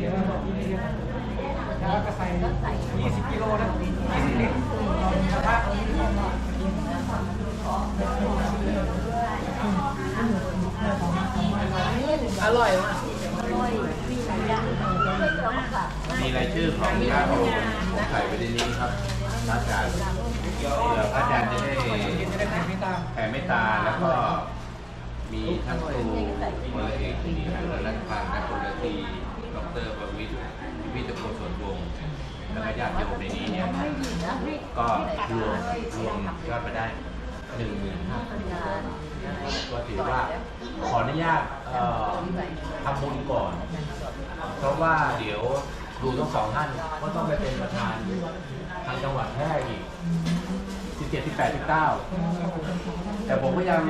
แล้วก็ใส่20กิโลนะ20ลิตรกระทะอร่อยมากมีรายชื่อของญาติโยมผมใส่ไว้ในนี้ครับพระอาจารย์เดี๋ยวพระอาจารย์จะได้แผ่เมตตาแผ่เมตตาแล้วก็มีท่านครูพลเอกมีนันทรัตน์พันธ์นักพลตรี รประวิทย์วิทยโกศลวงศ์แล้วก็ญาติโยมในนี้เนี่ยก็รวมรวมยอดไปได้หนึ่งหมื่นห้าพันบาทก็ถือว่าขออนุญาตเอ่อทำบุญก่อน เพราะว่าเดี๋ยวครูทั้งสองท่านก็ต้องไปเป็นประธานทางจังหวัดแพร่อีก 17 18 19 แต่ผมก็ยัง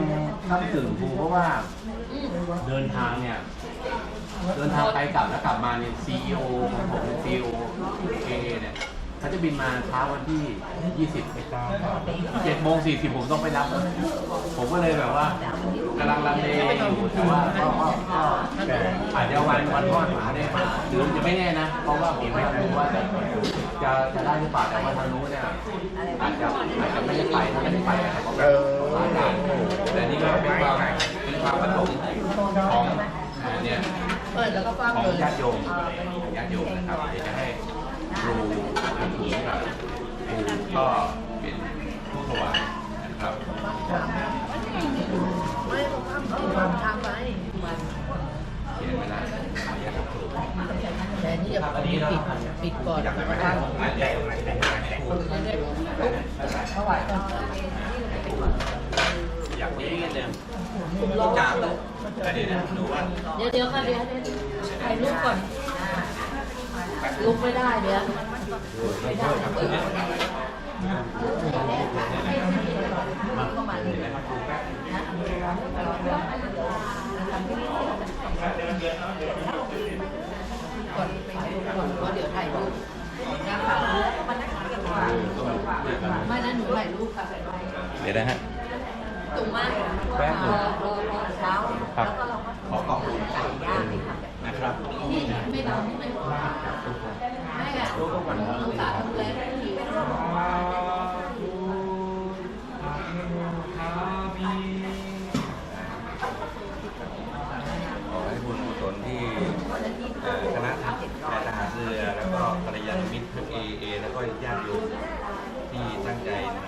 ค้ำถึงครูเพราะว่าเดินทางเนี่ย เดินทางไปกลับแล้วกลับมาเนี่ย CEO ของผมเป็น CEO AA เนี่ยเขาจะบินมาเช้าวันที่ 20 7โมง40 ผมต้องไปรับ ผมก็เลยแบบว่ากำลังลังเลอยู่แต่ว่าก็ก็ก็อาจจะวันวันทอดหมาได้มาหรือจะไม่แน่นะ เพราะว่าผมไม่รู้ว่าจะจะจะได้หรือเปล่าแต่ว่าทางนู้นเนี่ยอาจจะอาจจะไม่ได้ไปถ้าไม่ได้ไปนะครับก็ไม่ได้แต่นี่ก็เป็นความเป็นความประสงค์ของเนี่ย เปิดแล้วก็ฟังของเลยญาติโยมของญาติโยมนะครับเดี๋ยวจะให้ครูทำถูกกับครูก็เป็นผู้ถวายนะครับไม่ผมทำผมทำไปเขียนไว้แล้วขออนุญาตครูแต่นี่จะปิดปิดก่อนฟังเท่าไหร่ก็อยากนี้กันเดิมจ้าตุ๊แต่ เดี๋ยวนะหนูว่าเดี๋ยวเดี๋ยวค่ะเดี๋ยวเดี๋ยวถ่ายรูปก่อนลุกไม่ได้เดี๋ยวไม่ได้ก่อนก่อนก็เดี๋ยวถ่ายรูปไม่นะหนูถ่ายรูปค่ะเดี๋ยวนะฮะ ตุ่มมากแป๊บหนึ่ง รอรอเช้าครับแล้วก็เราก็ขอขอบคุณใส่ย่างเลยค่ะนะครับนี่ไม่เราไม่ไม่ไม่ค่ะต้องสาธุแล้วที่ขอให้บุญกุศลที่เอ่อคณะนายทหารเรือ แล้วก็ภรรยาณมิตรทั้งเอเอแล้วก็ญาติโยมที่ตั้งใจนำ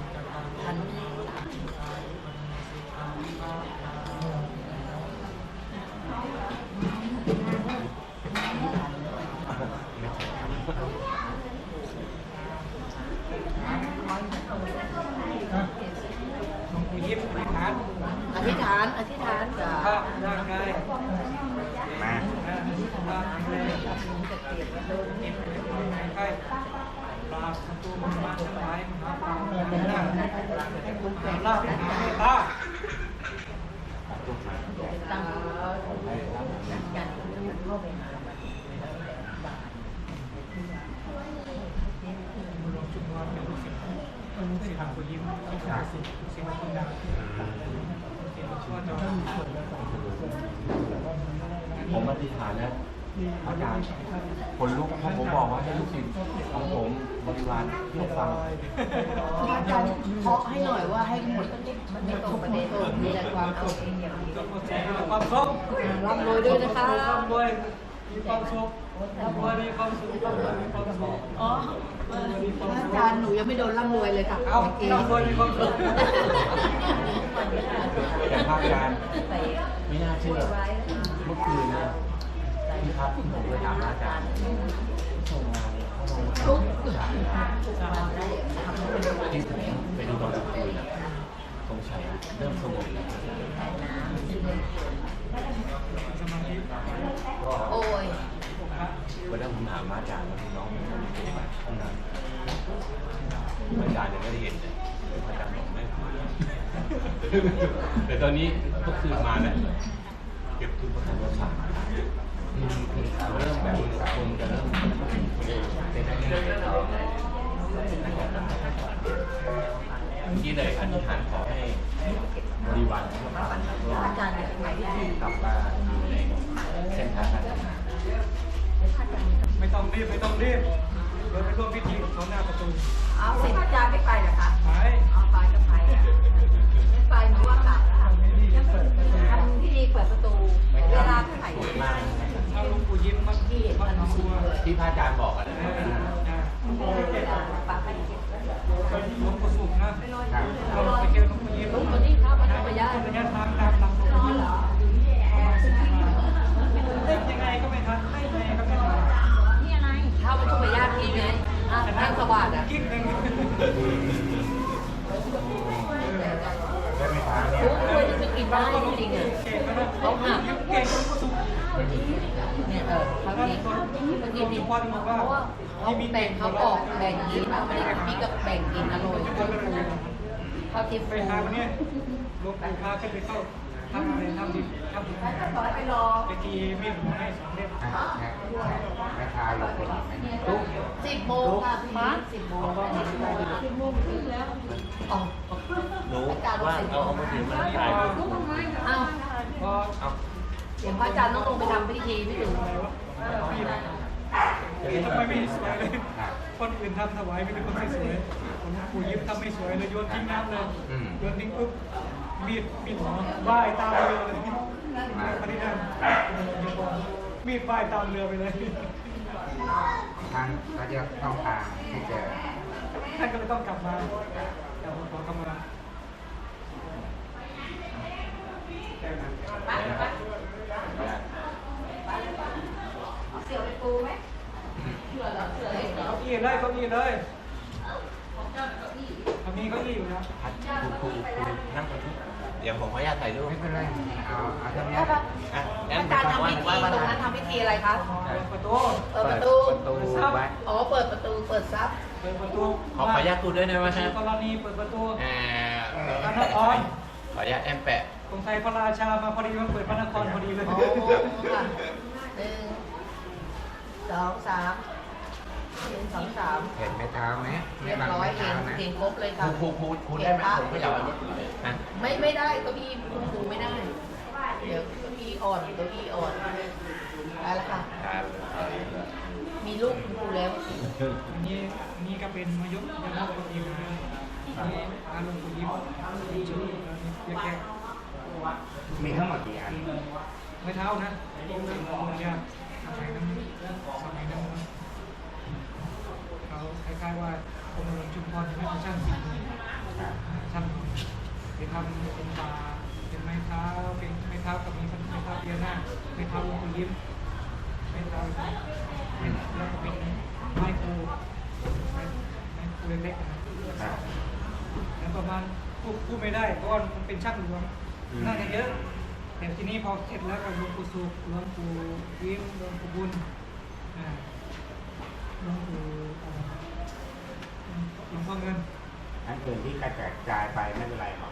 ยิ้มอธิษฐานอธิษฐาน อธิษฐานกับพระร่างกายมาพระแรงใช่ปราบศัตรูมันมาทั้งหลายมหาปราบหาลาลาภมหาเมตตา ตั้งกันเข้าไปหา บุญหลวงจุฬาเป็นลูกศิษย์ เป็นลูกศิษย์หลวงปู่ยิ้มลูกศิษย์ลูกศิษย์คุณดาเกี่ยวกับช่วจ้าผมอธิษฐานแล้วอาจารย์คนลุกเพราะผมบอกว่าให้ลูกศิษย์ของผมบริวารเพื่อฟังอาจารย์เคาะให้หน่อยว่าให้หมดมันไม่ตรงประเด็นมีแต่ความเอาเองอย่างเดียวความสุขร่ำรวยด้วยนะคะร่ำรวยมีความสุข ร่ำรวยมีความสุขร่ำรวยมีความสุขอ๋ออาจารย์หนูยังไม่โดนร่ำรวยเลยค่ะเอาร่ำรวยมีความสุขแต่ภาคการไม่น่าเชื่อเมื่อคืนนะพี่ครับผมไปถามอาจารย์ส่งงานเนี่ยเขาบอกว่าทุกทุกวันได้ทำให้เป็นที่ผมไปดูตอนกลางคืนอะสงสัยเริ่มสงบแล้วแต่น้ำสมาธิก็โอ้ย วันนั้นผมถามอาจารย์ว่าน้องเป็นคนปฏิบัติห้องอาจารย์ยังไม่ได้เห็นเลยอาจารย์บอกไม่คุยแต่ตอนนี้ก็คือมาแล้วเก็บทุนประกันรถสามเริ่มแบบคนจะเริ่มเป็นเมื่อกี้เลยอธิษฐานขอให้บริวารทั้งหมดอาจารย์จะไปที่ที่กลับมาอยู่ในเส้นทางการทำงาน ไม่ต้องรีบไม่ต้องรีบเดินไปร่วมพิธีเขาหน้าประตู เอาสิอาจารย์ไม่ไปเหรอคะ กิ๊กหนึ่งได้ไหมคะเนี่ย วยที่จะกินได้จริงๆอะเก่งนะเขาหักเก่งหลวงปู่สุขเนี่ยเออเขากินเขากินดิเพราะว่าเขาแบ่งเขาออกแบ่งกินเขาไม่ได้พี่ก็แบ่งกินอร่อยเขากินไปฟูทางเนี่ยหลวงปู่พาขึ้นไปเข้าทำอะไรทำดิทำดิไปรอไปตีมีดหมอให้สองเล่ม แม่ค้าอยู่คนไหนตุ๊กสิบ โมงค่ะพี่สิบโมงสิบโมงถึงแล้วอ๋อหนูว่าเอาเอามาถือมาถ่ายรูปอ้าวพอเอาเดี๋ยวพระอาจารย์ต้องลงไปทำพิธีพี่ถึงทำไมไม่สวยเลย คนอื่นทำถวายไม่เป็นคนไม่สวยผมปู่ยิ้มทำไม่สวยเลยโยนทิ้งน้ำเลยโยนทิ้งปุ๊บมีดมีดหมอว่ายตามเรือเลยพอดีนั่นมีดว่ายตามเรือไปเลย ทางเขาจะต้องทางให้เจอท่านก็เลยต้องกลับมาแต่ผมขอกลับมาเสือไปปูไหมเสือเหรอเสือเล็กเหรอเก้าอี้เลยเก้าอี้เลยเขามีเก้าอี้อยู่นะพัดครูครูครูนั่งตรงนี้เดี๋ยวผมขออนุญาตถ่ายรูปไม่เป็นไรเอาเอาเท่านี้ได้ปะ อะงั้อานจารย์ทำพิธีว่าตรงนั้นทำพิธีอะไรคะเปิดประตูเปิดประตูประตูไว้อ๋อเปิดประตูเปิดซับเปิดประตูขอขออนุญาตครูด้วยนะว่าครับกรณีเปิดประตูอ่าพระนครขออนุญาตแอมแปะสงสัยพระราชามาพอดีมันเปิดพระนครพอดีเลยอ๋อค่ะหนึ่งสองสามหนึ่งสองสามเห็นไม้เท้าไหมเรียบบังร้อยไม้เอเท้างนะเก่งครบเลยคค่ะรูครูครูครูได้ไหมผมไม่อยากเอารถอยู่เลยนะไม่ไม่ได้เก้าอี้คุณครูไม่ได้เดี๋ยวเก้า อี้อ่อนเก้าอี้อ่อนได้แล้วค่ะ ครับมีลูกคุณครูแล้วอันนี้อันนี้ก็เป็นมายกยาโมปฏิมาอันนี้อารมณ์ปุยิ้มชื่อเรียกแกมีทั้งหมดกี่อันไม่เท้านะตรงนั้นตรงนี้สมัยนั้นสมัยนั้นเขาคล้ายๆว่าองค์หลวงชุมพรจะไม่เป็นช่างสิ่งนี้ครับช่างไปทำเป็นตาเป็นไม้เท้าเป็นไม้เท้ากับมีไม้เท้าเบียร์หน้าไม้เท้าลงปุยิ้มไม้เท้าแล้วก็เป็นไม้ปูไม้ไม้ปูเล็กๆนะแล้วประมาณพูดพูดไม่ได้เพราะว่ามันเป็นช่างหลวงน่าจะเยอะแต่ทีนี้พอเสร็จแล้วก็หลวงปู่สุขหลวงปู่ยิ้มหลวงปู่บุญอ่าหลวงปู่เอ่อหลวงพ่อเงินอันอื่นที่กระจายไปไม่เป็นไรหรอก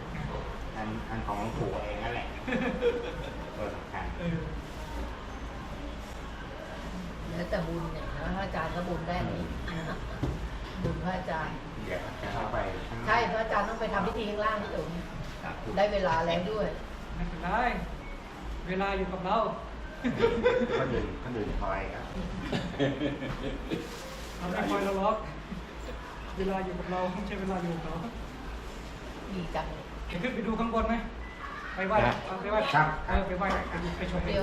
อันอันของหลวงปู่เองนั่นแหละตัวสำคัญเออแล้วแต่บุญเนี่ยนะพระอาจารย์ก็บุญได้นี้บุญพระอาจารย์เดี๋ยวจะเข้าไปข้างในใช่พระอาจารย์ต้องไปทำพิธีข้างล่างนี่ถึงครับได้เวลาแล้วด้วยไม่เป็นไรเวลาอยู่กับเราก็ดื่นก็ดื่นคอยครับเราไม่คอยเราล็อกเวลาอยู่กับเราไม่ใช่เวลาอยู่กับเขาดีจังเลย จะขึ้นไปดูข้างบนไหมไปไหว้เอาไปไหว้ครับเออไปไหว้ไปดูไปชมเดี๋ยว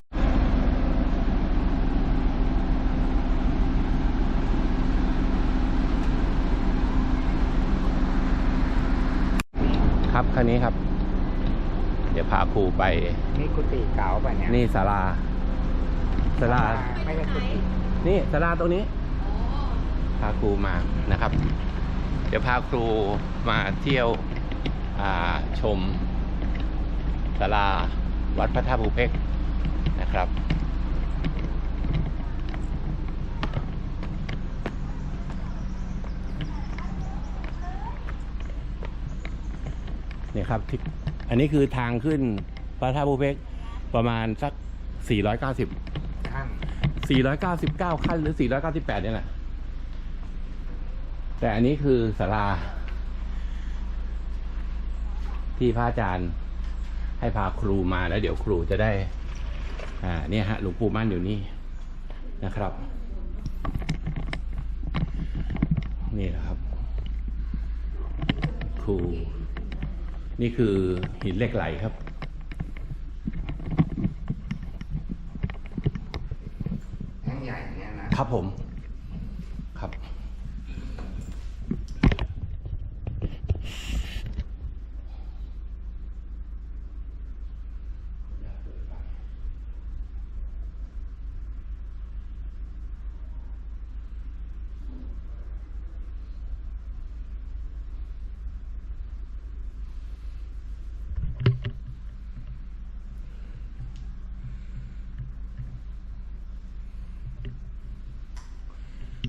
ครับคันนี้ครับ เดี๋ยวพาครูไป นี่กุฏิเก่าป่ะเนี่ยนี่ศาลาศาลาไม่ใช่กุฏินี่ศาลาตรงนี้อพาครูมานะครับ เดี๋ยวพาครูมาเที่ยวอ่า ชมศาลาวัดพระธาตุภูเพกนะครับ เนี่ยครับที่อันนี้คือทางขึ้นพระธาตุภูเพกประมาณสัก 490ท่าน499 ขั้นหรือ 498 เนี่ยแหละแต่อันนี้คือศาลา ที่พระอาจารย์ให้พาครูมาแล้วเดี๋ยวครูจะได้ อ่าเนี่ยฮะหลวงปู่มั่นอยู่นี่นะครับ นี่แหละครับ ครู นี่คือหินเหล็กไหลครับแท่งใหญ่เนี่ยนะครับผม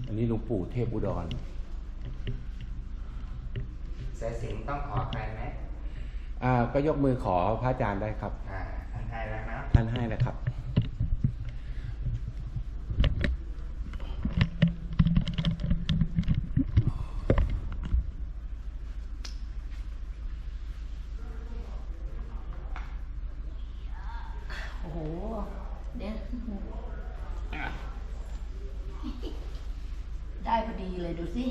อันนี้หลวงปู่เทพอุดรสายสิญจนต้องขอใครไหมอ่าก็ยกมือขอพระอาจารย์ได้ครับ อ่าท่านให้แล้วนะ ท่านให้นะครับ โอ้โหเนี่ยได้พอดีเลยดูสิ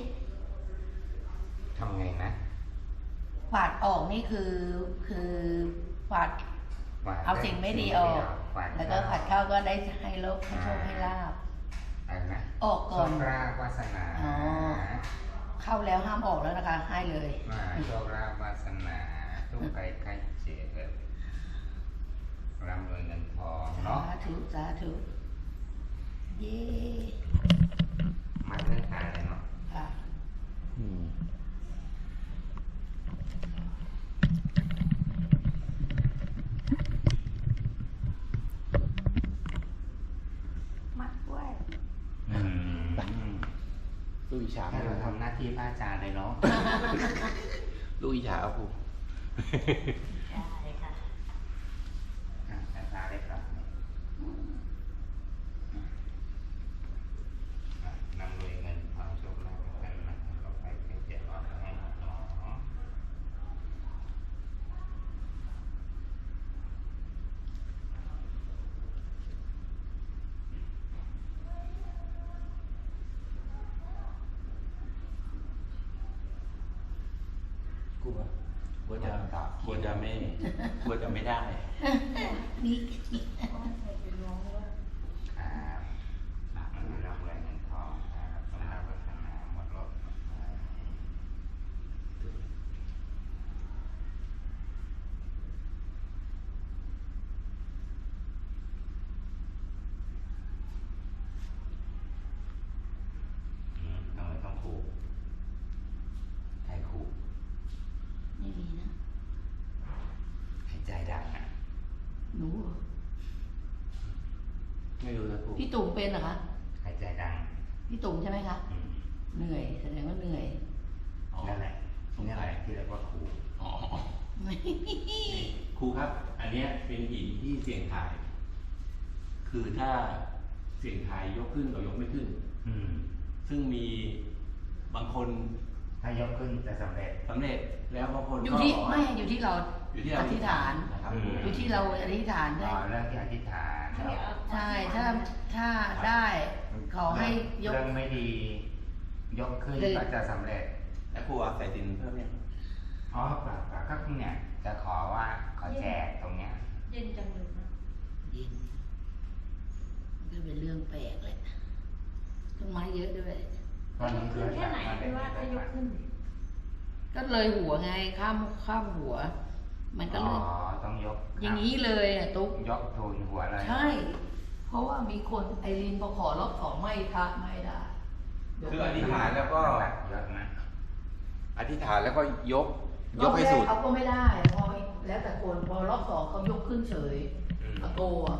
ทำไงนะ ฝาดออกนี่คือคือฝาดฝดเอาสิ่งไม่ดีออกฝาดแล้วก็ผัดเข้าก็ได้ให้โลกให้โชคให้ลาบอะไรนะออกก่อนโชคลาภวาสนาอ๋อ เข้าแล้วห้ามออกแล้วนะคะ ให้เลย มาโชคลาภวาสนาทุกข์ไกลใกล้เจ็บร่ำรวยเงินทองสาเนาะ ธุสาธุเย้มาเรื่องการเลยเนาะค่ะ อืม มัดไว้ อืม ลูกอิจ ฉาให้เราทำหน้าที่พระอาจารย์เลยเนาะ ลูกอิจฉาครับครู ได้ค่ะ อะอาจารย์ได้ครับอะนำรวยเงินทองโชคลาภกันนะเราไปเก็บเจ็บออกให้หมดเนาะ ก ลัวกลัวจะกลัวจะไม่กลัวจะไม่ได้ นี่ ครับร่ำรวยเงินทองครับสมรับวัฒนาหมดรถอืมทำไมต้องขู่ใครขู่ ไม่มีนะ ให้ใจดังอะ หนูเหรอ ไม่รู้นะครูพี่ตุ่มเป็นเหรอคะให้ใจดังพี่ตุ่มใช่ไหมคะอืมเหนื่อยแสดงว่าเหนื่อยนั่นแหละนี่แหละที่เรียกว่าขู่อ๋อครูครับ อันเนี้ยเป็นหินที่เสี่ยงทาย คือถ้าเสี่ยงทายยกขึ้นกับยกไม่ขึ้น อืม ซึ่งมีบางคนถ้ายกขึ้นจะสำเร็จ สำเร็จแล้วบางคนอยู่ก็ที่ไม่อยู่ที่เรา อยู่ที่เราอธิษฐานนะครับอืม อยู่ที่เราอธิษฐานรได้อเรื่องที่อธิษฐานใช่ถ้าถ้าได้ขอให้ยก เรื่องไม่ดี ยกขึ้นเลย ก็จะสำเร็จแล้วครูเอาใส่ดินเพิ่มยังอ๋อเปล่าเปล่าก็เนี่ยจะขอว่าขอแจกตรงเนี้ยเย็นจังเลยนะดินมันก็เป็นเรื่องแปลกเลยต้นไม้เยอะด้วยตอนนี้ขึ้นแค่ไหนไม่ว่าถ้ายกขึ้น ก็เลยหัวไงข้ามข้ามหัว มันก็อ๋เลอยต้องยกอย่างนี้เลยอะตุ๊ก ยกทูลหัวเลยใช่ เพราะว่ามีคนไอรินพอขอรอบสองไม่พระไม่ได้อคืออธิษฐานแล้วก็เยอะนะอธิษฐานแล้วก็ยกรยอบกแรให้กสุด เขาก็ไม่ได้พอแล้วแต่คนพอรอบสองเขายกขึ้นเฉยอืมเอาโตอะ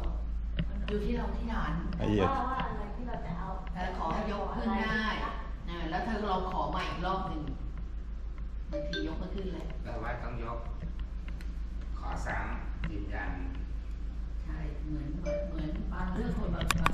อยู่ที่เราที่ฐานไอ้เหี้ย ว่าว่าอะไรที่เราจะเอาแต่ขอให้ยกขึ้นได้นะแล้วถ้าเราขอใหม่อีกรอบหนึ่งบางทียกไม่ขึ้นเลยแต่ว่าต้องยก ขอซ้ำยืนยัน ใช่ เหมือนเหมือนบางเรื่องคนบางบาง